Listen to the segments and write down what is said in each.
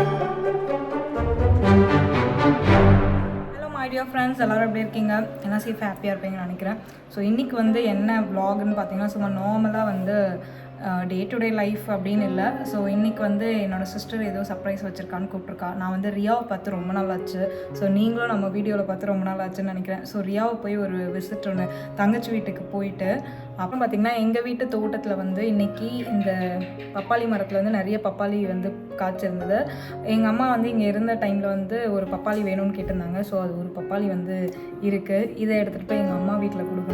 Hello dear friends எல்லோரும் எப்படி இருக்கீங்க? எல்லாம் சேஃப் ஹாப்பியாக இருப்பீங்கன்னு நினைக்கிறேன். ஸோ இன்றைக்கி வந்து என்ன வ்ளாக்னு பார்த்தீங்கன்னா சும்மா நார்மலாக வந்து டே டு டே லைஃப் அப்படின்னு இல்லை. ஸோ இன்றைக்கி வந்து என்னோட சிஸ்டர் ஏதோ சர்ப்ரைஸ் வச்சுருக்கான்னு கூப்பிட்ருக்கா நான் வந்து ரியாவை பார்த்து ரொம்ப நாள் ஆச்சு. ஸோ நீங்களும் நம்ம வீடியோவில் பார்த்து ரொம்ப நாள் ஆச்சுன்னு நினைக்கிறேன். ஸோ ரியாவை போய் ஒரு விசிட் ஒன்று தங்கச்சி வீட்டுக்கு போயிட்டு அப்புறம் பார்த்திங்கன்னா எங்கள் வீட்டு தோட்டத்தில் வந்து இன்றைக்கி இந்த பப்பாளி மரத்தில் வந்து நிறைய பப்பாளி வந்து காய்ச்சிருந்தது. எங்கள் அம்மா வந்து இங்கே இருந்த டைமில் வந்து ஒரு பப்பாளி வேணும்னு கேட்டிருந்தாங்க. ஸோ அது ஒரு பப்பாளி வந்து இருக்குது இதை எடுத்துகிட்டு போய் எங்கள் அம்மா வீட்டில் கொடுக்கணும்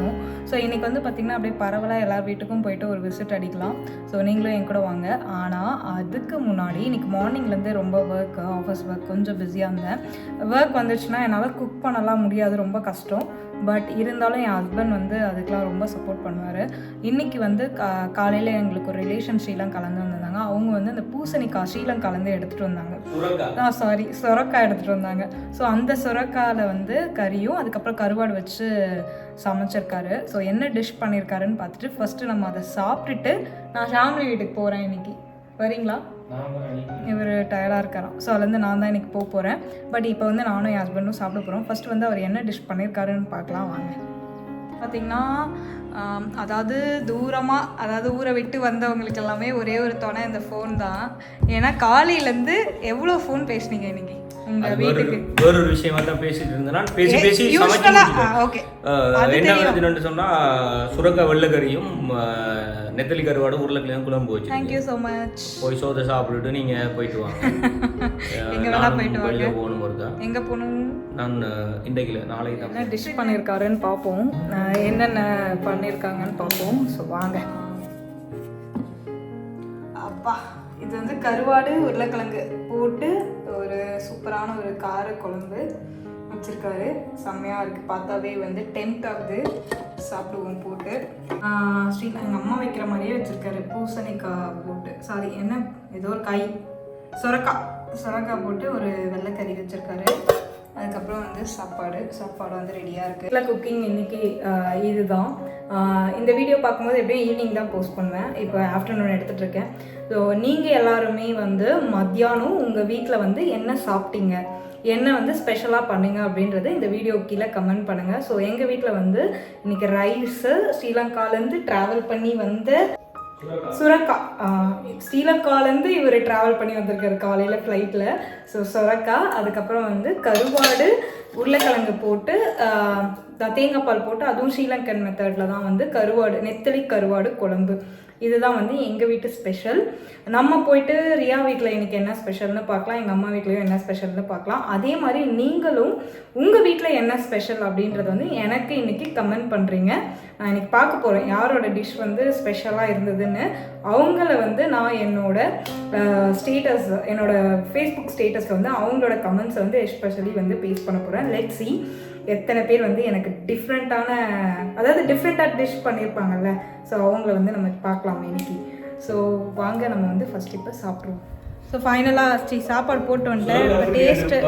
ஸோ இன்றைக்கி வந்து பார்த்திங்கன்னா அப்படியே பரவலாக எல்லார் வீட்டுக்கும் போயிட்டு ஒரு விசிட் அடிக்கலாம். ஸோ நீங்களும் என் கூட வாங்க. ஆனால் அதுக்கு முன்னாடி இன்றைக்கி மார்னிங்லேருந்து ரொம்ப ஒர்க் ஆஃபீஸ் ஒர்க் கொஞ்சம் பிஸியாக இருந்தேன். ஒர்க் வந்துச்சுன்னா என்னால் குக் பண்ணலாம் முடியாது ரொம்ப கஷ்டம். பட் இருந்தாலும் என் ஹஸ்பண்ட் வந்து அதுக்கெலாம் ரொம்ப சப்போர்ட் பண்ணுவார். இன்றைக்கி வந்து கா காலையில் எங்களுக்கு ஒரு ரிலேஷன் ஸ்ரீலம் கலந்து வந்திருந்தாங்க. அவங்க வந்து அந்த பூசணிக்காய் ஸ்ரீலம் கலந்து எடுத்துகிட்டு வந்தாங்க. ஆ சாரி சொரக்காய் எடுத்துகிட்டு வந்தாங்க. ஸோ அந்த சொரக்காயில் வந்து கறியும் அதுக்கப்புறம் கருவாடு வச்சு சமைச்சிருக்காரு. ஸோ என்ன டிஷ் பண்ணியிருக்காருன்னு பார்த்துட்டு ஃபஸ்ட்டு நம்ம அதை சாப்பிட்டுட்டு நான் ஃபேமிலி வீட்டுக்கு போகிறேன் இன்னைக்கு. வரீங்களா? இவர் டயர்டாக இருக்கிறான் ஸோ அதுலேருந்து நான் தான் இன்னைக்கு போக போகிறேன் பட் இப்போ வந்து நானும் என் ஹஸ்பண்டும் சாப்பிட போகிறோம் ஃபஸ்ட்டு வந்து அவர் என்ன டிஷ் பண்ணியிருக்காருன்னு பார்க்கலாம் வாங்க. பார்த்திங்கன்னா அதாவது தூரமாக அதாவது ஊரை விட்டு வந்தவங்களுக்கு எல்லாமே ஒரே ஒரு துணை இந்த ஃபோன் தான். ஏன்னா காலையிலேருந்து எவ்வளோ ஃபோன் பேசுனீங்க இன்னைக்கு? வேறொரு விஷயமா தான் பேசிட்டு இருந்தேன் பேசி பேசி என்ன. பிரச்சனைன்னு சொன்னா சுரக்காய் வெள்ளைக்கறியும் நெத்தலி கருவாடு உருளைக்கிழங்கு குழம்பு வச்சு தேங்க்யூ ஸோ மச் போய் சோதை சாப்பிட்டுட்டு நீங்க போயிட்டு வாங்க. எங்க வேணா நானும் போயிட்டு வெளியில வாங்க. போகணும் ஒருக்கா. எங்கே போகணும்? நான் இன்றைக்கு நாளைக்கு தான் டிஷ் பண்ணியிருக்காருன்னு பார்ப்போம் என்னென்ன பண்ணியிருக்காங்கன்னு பார்ப்போம் ஸோ வாங்க. அப்பா இது வந்து கருவாடு உருளைக்கிழங்கு போட்டு ஒரு சூப்பரான ஒரு கார குழம்பு வச்சுருக்காரு. செம்மையாக இருக்குது பார்த்தாவே வந்து டெம்ட் ஆகுது. சாப்பிடுவோம் போட்டு. ஸ்ரீ எங்கள் அம்மா வைக்கிற மாதிரியே வச்சுருக்காரு. பூசணிக்காய் போட்டு. சாரி என்ன? ஏதோ ஒரு காய். சுரக்காய். சுரக்காய் போட்டு ஒரு வெள்ளைக்கறி வச்சிருக்காரு. அதுக்கப்புறம் வந்து சாப்பாடு. சாப்பாடு வந்து ரெடியாக இருக்குது இல்லை குக்கிங் இன்னைக்கு இதுதான். இந்த வீடியோ பார்க்கும்போது எப்படியும் ஈவினிங் தான் போஸ்ட் பண்ணுவேன். இப்போ ஆஃப்டர்நூன் எடுத்துகிட்டு இருக்கேன். ஸோ நீங்கள் எல்லாருமே வந்து மத்தியானம் உங்கள் வீட்டில் வந்து என்ன சாப்பிட்டீங்க? என்ன வந்து ஸ்பெஷலாக பண்ணீங்க அப்படின்றத இந்த வீடியோ கீழே கமெண்ட் பண்ணுங்கள் ஸோ எங்கள் வீட்டில் வந்து இன்னைக்கு ரைஸு ஸ்ரீலங்காலேருந்து ட்ராவல் பண்ணி வந்த சுரக்கா. ஸ்ரீலங்காலேருந்து இவர் ட்ராவல் பண்ணி வந்திருக்காரு காலையில் ஃப்ளைட்டில் ஸோ சுரக்கா அதுக்கப்புறம் வந்து கருவாடு உருளைக்கிழங்கு போட்டு த- தேங்காய் பால் போட்டு அதுவும் ஸ்ரீலங்கன் மெத்தடில் தான் வந்து கருவாடு நெத்தலி கருவாடு குழம்பு. இதுதான் வந்து எங்கள் வீட்டு ஸ்பெஷல் நம்ம போயிட்டு ரியா வீட்டில் இன்றைக்கி என்ன ஸ்பெஷல்னு பார்க்கலாம் எங்கள் அம்மா வீட்லேயும் என்ன ஸ்பெஷல்னு பார்க்கலாம். அதே மாதிரி நீங்களும் உங்கள் வீட்டில் என்ன ஸ்பெஷல் அப்படின்றது வந்து எனக்கு இன்னைக்கு கமெண்ட் பண்ணுறீங்க நான் இன்னைக்கு பார்க்க போகிறேன் யாரோட டிஷ் வந்து ஸ்பெஷலாக இருந்ததுன்னு அவங்கள வந்து நான் என்னோட ஸ்டேட்டஸ் என்னோட ஃபேஸ்புக் ஸ்டேட்டஸில் வந்து அவங்களோட கமெண்ட்ஸை வந்து எஸ்பெஷலி வந்து பேஸ் பண்ண போகிறேன் லெட் சி எத்தனை பேர் வந்து எனக்கு டிஃப்ரெண்ட்டான அதாவது டிஃப்ரெண்ட்டாக டிஷ் பண்ணியிருப்பாங்கல்ல ஸோ அவங்கள வந்து நம்ம பார்க்கலாம் இன்னைக்கு. ஸோ வாங்க நம்ம வந்து ஃபர்ஸ்ட் இப்போ சாப்பிட்ருவோம் ஸோ ஃபைனலாக ஸ்ரீ சாப்பாடு போட்டு வந்துட்டேன். டேஸ்ட்டு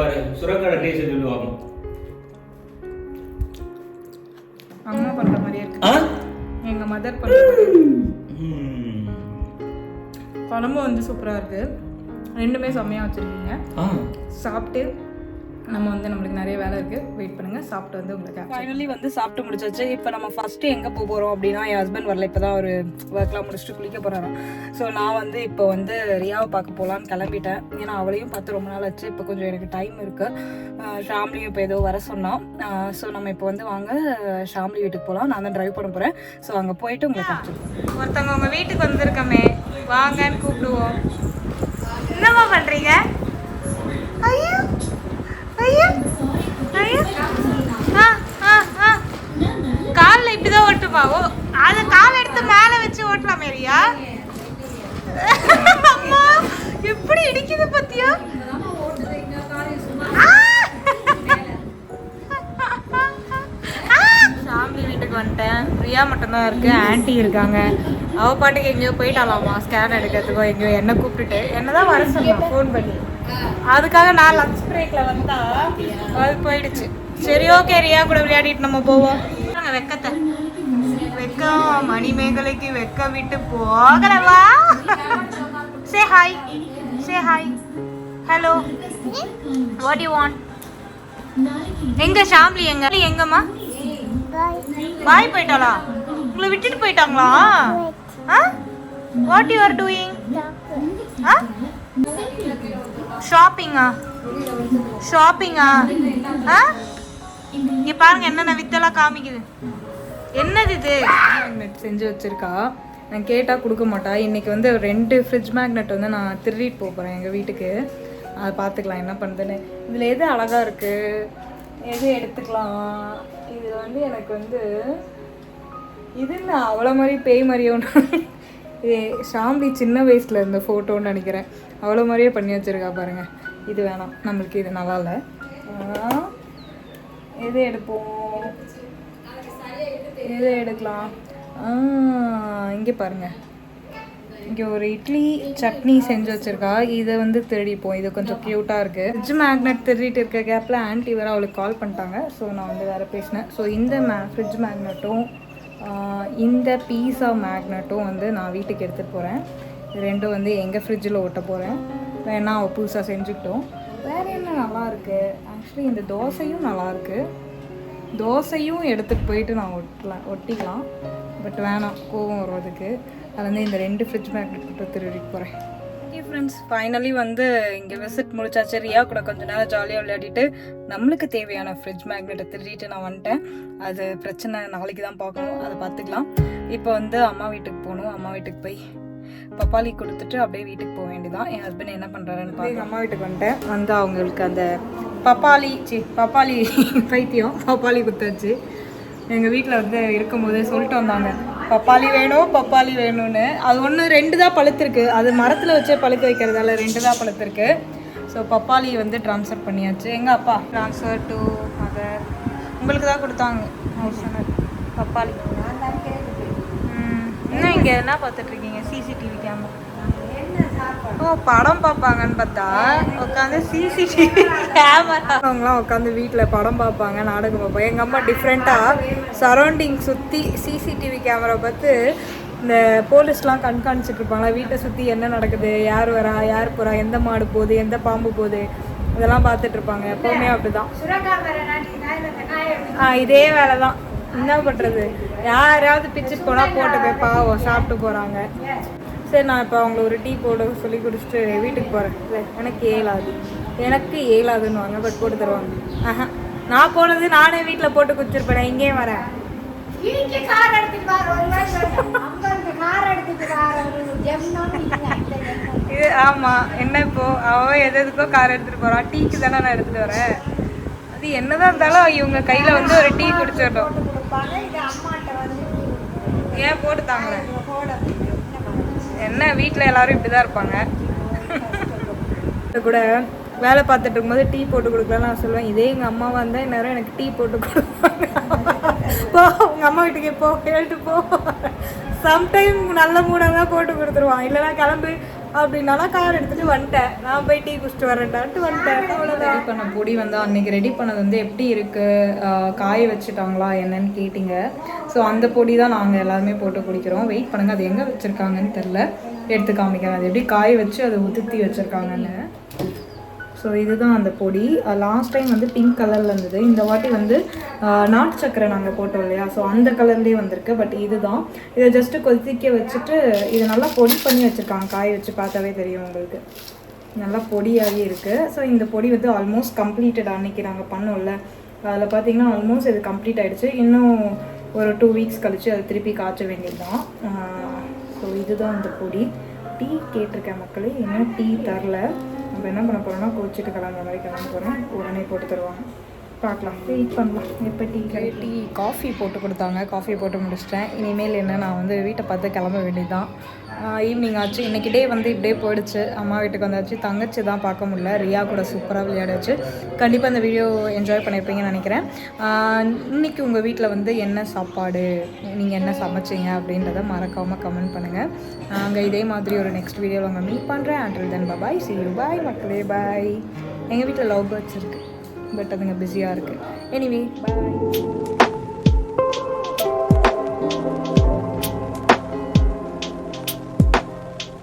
அம்மா பண்ணுற மாதிரியே இருக்கு? எங்கள் மதர் பண்ணுற. குழம்பு வந்து சூப்பராக இருக்குது ரெண்டுமே செம்மையாக வச்சுருக்கீங்க. சாப்பிட்டு நம்ம வந்து நம்மளுக்கு நிறைய வேலை இருக்குது வெயிட் பண்ணுங்கள் சாப்பிட்டு வந்து உங்களுக்கு ஃபைனலி வந்து சாப்பிட்டு முடிச்சாச்சு. இப்போ நம்ம ஃபஸ்ட்டு எங்கே போக போகிறோம் அப்படின்னா என் ஹஸ்பண்ட் வரல. இப்போ தான் ஒரு ஒர்க்லாம் முடிச்சுட்டு குளிக்க போகிறாராம் ஸோ நான் வந்து இப்போ வந்து ரியாவை பார்க்க போகலான்னு கிளம்பிட்டேன். ஏன்னா அவளையும் பார்த்து ரொம்ப நாள் ஆச்சு. இப்போ கொஞ்சம் எனக்கு டைம் இருக்குது ஷாம்லியும் இப்போ ஏதோ வர சொன்னான். ஸோ நம்ம இப்போ வந்து வாங்க ஷாம்லி வீட்டுக்கு போகலாம் நான் தான் ட்ரைவ் பண்ண போகிறேன் ஸோ அங்கே போயிட்டு உங்களை காமிச்சிருக்கேன் ஒருத்தவங்க உங்கள் வீட்டுக்கு வந்திருக்கமே. வாங்கன்னு கூப்பிடுவோம். என்னம்மா பண்ணுறீங்க ஐயோ! காலில் இப்படி தான் ஓட்டுமா? ஓ அதை கால் எடுத்து மேலே வச்சு ஓட்டலாம் மேரியா அம்மா எப்படி இடிக்குது பத்தியா? ஃபேமிலி வீட்டுக்கு வந்துட்டேன். ரியா மட்டும்தான் இருக்கு ஆன்ட்டி இருக்காங்க. அவ பாட்டுக்கு எங்கேயோ போயிட்டாலாமா ஸ்கேன் எடுக்கிறதுக்கோ எங்கேயோ என்ன கூப்பிட்டுட்டு. என்னதான் வர சொன்னா ஃபோன் பண்ணி. அதுக்காக நான் லஞ்ச் பிரேக்ல வந்தா அது போயிடுச்சு. சரி ஓகே ரியா கூட விளையாடிட்டு நம்ம போவோம். நாங்க வெக்கத்தை. வெக்கம் மணிமேகலைக்கு வெக்க விட்டு போகலவா? Say hi say hi hello what you want எங்க ஷாம்லி எங்க? எங்கம்மா? பாய் போயிட்டாளா? உங்களை விட்டுட்டு போயிட்டாங்களா? வாட் யூ ஆர் டூயிங் ஷாப்பிங்கா ஷாப்பிங்கா ஆ? இங்க பாருங்க என்னென்ன வித்தெல்லாம் காமிக்குது. என்னது இது? மேக்னெட் செஞ்சு வச்சிருக்கா. நான் கேட்டால் கொடுக்க மாட்டா. இன்றைக்கி வந்து ரெண்டு ஃப்ரிட்ஜ் மேக்னெட் வந்து நான் திருடிட்டு போகிறேன் எங்கள் வீட்டுக்கு. அதை பார்த்துக்கலாம் என்ன பண்ணுதுன்னு இதில் எது அழகாக இருக்குது எது எடுத்துக்கலாம்? இது வந்து எனக்கு வந்து இது என்ன அவ்வளோ மாதிரி பேய் மாதிரியே ஒன்று இது சின்ன வயசில் இருந்த ஃபோட்டோன்னு நினைக்கிறேன். அவ்வளோ மாதிரியே பண்ணி வச்சிருக்கா பாருங்கள் இது வேணாம். நம்மளுக்கு இது நல்லா இல்லை. எது எடுப்போம். எது எடுக்கலாம். இங்கே பாருங்கள் இங்கே ஒரு இட்லி சட்னி செஞ்சு வச்சுருக்கா. இதை வந்து திருடிப்போம். இது கொஞ்சம் க்யூட்டாக இருக்குது ஃப்ரிட்ஜ் மேக்னெட் திருடிட்டு இருக்க கேப்பில் ஆன்ட்டி வேறு அவளுக்கு கால் பண்ணிட்டாங்க. ஸோ நான் வந்து வேறு பேசினேன். ஸோ இந்த மே ஃப்ரிட்ஜ் மேக்னெட்டும் இந்த பீஸா மேக்னெட்டும் வந்து நான் வீட்டுக்கு எடுத்துகிட்டு போகிறேன் ரெண்டும் வந்து எங்கள் ஃப்ரிட்ஜில் ஒட்ட போகிறேன் வேணா அவள் புதுசாக செஞ்சுக்கிட்டோம். வேறு என்ன நல்லாயிருக்கு ஆக்சுவலி இந்த தோசையும் நல்லாயிருக்கு தோசையும் எடுத்துகிட்டு போயிட்டு நான் ஒட்டலாம் ஒட்டிக்கலாம். பட் வேணாம் கோவம் வருவதுக்கு அது வந்து இந்த ரெண்டு ஃப்ரிட்ஜ் மேக்னெட் திருடி போகிறேன் ஓகே ஃப்ரெண்ட்ஸ் ஃபைனலி வந்து இங்கே விசிட் முடிச்சாச்சு. ரியா கூட கொஞ்ச நேரம் ஜாலியாக விளையாடிட்டு நம்மளுக்கு தேவையான ஃப்ரிட்ஜ் மேக்னெட்டை திருடிட்டு நான் வந்துட்டேன். அது பிரச்சனை நாளைக்கு தான் பார்க்கணும். அதை பார்த்துக்கலாம். இப்போ வந்து அம்மா வீட்டுக்கு போகணும். அம்மா வீட்டுக்கு போய் பப்பாளி கொடுத்துட்டு அப்படியே வீட்டுக்கு போக வேண்டியதான் என் ஹஸ்பண்ட் என்ன பண்ணுறாருன்னு பார்த்து அம்மா வீட்டுக்கு வந்துட்டேன். வந்து அவங்களுக்கு அந்த பப்பாளி சி பப்பாளி பைத்தியம் பப்பாளி குத்தாச்சு. எங்கள் வீட்டில் வந்து இருக்கும்போது சொல்லிட்டு வந்தாங்க பப்பாளி வேணும் பப்பாளி வேணும்னு. அது ஒன்று ரெண்டு தான் பழுத்திருக்கு. அது மரத்தில் வச்சே பழுக்க வைக்கிறதால ரெண்டு தான் பழுத்திருக்கு. ஸோ பப்பாளி வந்து ட்ரான்ஸ்ஃபர் பண்ணியாச்சு. எங்கள் அப்பா? ட்ரான்ஸ்ஃபர் டு மதர் உங்களுக்கு தான் கொடுத்தாங்க. பப்பாளி. இங்கே என்ன பார்த்துட்டு இருக்கீங்க சிசிடிவி கேமரா ஓ படம் பார்ப்பாங்கன்னு பார்த்தா உட்காந்து சிசிடிவி கேமரா அவங்களாம் உட்காந்து வீட்டில் படம் பார்ப்பாங்க நாடகம் பார்ப்பாங்க எங்கள் அம்மா டிஃப்ரெண்ட்டாக சரௌண்டிங் சுற்றி சிசிடிவி கேமரா பார்த்து இந்த போலீஸ்லாம் கண்காணிச்சிட்டு இருப்பாங்களா வீட்டை சுற்றி என்ன நடக்குது யார் வரா யார் போகிறா எந்த மாடு போகுது எந்த பாம்பு போகுது இதெல்லாம் பார்த்துட்டு இருப்பாங்க. எப்போவுமே அப்படிதான். இதே வேலை தான் என்ன பண்ணுறது யாராவது பிச்சுட்டு போனால் போட்டு போய் பாவம் சாப்பிட்டு போகிறாங்க சரி நான் இப்போ அவங்கள ஒரு டீ போட சொல்லி குடிச்சிட்டு வீட்டுக்கு போகிறேன் எனக்கு ஏலாது எனக்கு ஏலாதுன்னு வாங்க பட் போட்டு தருவாங்க. ஆஹா. நான் போனது நானே வீட்டில் போட்டு குடிச்சிருப்பேன் இங்கேயும் வரேன். எடுத்துட்டு எடுத்துட்டு. இது ஆமாம் என்ன இப்போ? அவன் எது எதுக்கோ கார் எடுத்துகிட்டு போகிறான் டீக்கு தானே நான் எடுத்துகிட்டு வரேன். அது என்னதான் இருந்தாலும் இவங்க கையில் வந்து ஒரு டீ குடிச்சிடணும். ஏன் போட்டு தாங்களேன் என்ன வீட்டில் எல்லாரும் இப்படி தான் இருப்பாங்க? கூட வேலை பார்த்துட்டு இருக்கும்போது டீ போட்டு கொடுக்கலாம் நான் சொல்லுவேன். இதே எங்கள் அம்மாவாக இருந்தால் இந்நேரம் எனக்கு டீ போட்டு கொடுப்பாங்க. போ உங்கள் அம்மா வீட்டுக்கு போ கேட்டு போ. சம்டைம் நல்ல மூடாக தான் போட்டு கொடுத்துருவான். இல்லைனா கிளம்பு அப்படின்னாலாம் கார் எடுத்துகிட்டு வந்துட்டேன். நான் போய் டீ குடிச்சிட்டு வரேன்டான்ட்டு வந்துட்டேன். அவ்வளோதான் ரெடி பண்ண பொடி வந்து அன்னைக்கு ரெடி பண்ணது வந்து எப்படி இருக்குது காய வச்சுட்டாங்களா என்னன்னு கேட்டிங்க. ஸோ அந்த பொடி தான் நாங்கள் எல்லாருமே போட்டு குடிக்கிறோம். வெயிட் பண்ணுங்கள் அது எங்கே வச்சுருக்காங்கன்னு தெரில எடுத்து காமிக்கிறேன். அது எப்படி காய வச்சு அதை உதுத்தி வச்சுருக்காங்கன்னு. ஸோ இதுதான் அந்த பொடி. லாஸ்ட் டைம் வந்து பிங்க் கலரில் இருந்தது. இந்த வாட்டி வந்து நாட்டு சக்கரை நாங்கள் போட்டோம் இல்லையா? ஸோ அந்த கலர்லேயே வந்திருக்கு. பட் இதுதான். இதை ஜஸ்ட்டு கொதிக்க வச்சுட்டு இதை நல்லா பொடி பண்ணி வச்சுருக்காங்க. காய வச்சு பார்த்தாவே தெரியும் உங்களுக்கு. நல்லா பொடியாகவே இருக்குது ஸோ இந்த பொடி வந்து ஆல்மோஸ்ட் கம்ப்ளீட்டட் அன்னைக்கு நாங்கள் பண்ணோம்ல. அதில் பார்த்தீங்கன்னா ஆல்மோஸ்ட் இது கம்ப்ளீட் ஆகிடுச்சு இன்னும் ஒரு டூ வீக்ஸ் கழித்து அதை திருப்பி காய்ச்ச வேண்டியது தான் ஸோ இதுதான் அந்த பொடி. டீ கேட்டிருக்கேன் மக்களே. இன்னும் டீ தரல. நம்ம என்ன பண்ண போகிறோன்னா கோச்சிட்டு கிளம்புற மாதிரி கிளம்ப போகிறேன் உடனே போட்டு தருவாங்க. பார்க்கலாம். வெயிட் பண்ணலாம். எப்போ டீ டீ காஃபி போட்டு கொடுத்தாங்க. காஃபி போட்டு முடிச்சிட்டேன். இனிமேல் என்ன நான் வந்து வீட்டை பார்த்து கிளம்ப வேண்டியதுதான். ஈவினிங் ஆச்சு. இன்னைக்கு டே வந்து இப்படியே போயிடுச்சு. அம்மா வீட்டுக்கு வந்தாச்சு. தங்கச்சி தான் பார்க்க முடியல. ரியா கூட சூப்பராக விளையாடாச்சு. கண்டிப்பாக இந்த வீடியோ என்ஜாய் பண்ணியிருப்பீங்கன்னு நினைக்கிறேன். இன்னைக்கு உங்கள் வீட்டில் வந்து என்ன சாப்பாடு? நீங்கள் என்ன சமைச்சீங்க அப்படின்றத மறக்காமல் கமெண்ட் பண்ணுங்கள் நாங்கள் இதே மாதிரி ஒரு நெக்ஸ்ட் வீடியோவில் உங்களை மீட் பண்ணுறேன் until then bye see you bye மக்களே. பாய் எங்கள் வீட்டில் லவ் பேர்ட்ஸ் இருக்குது பட் அதுங்க பிஸியாக இருக்குது எனிவே பாய்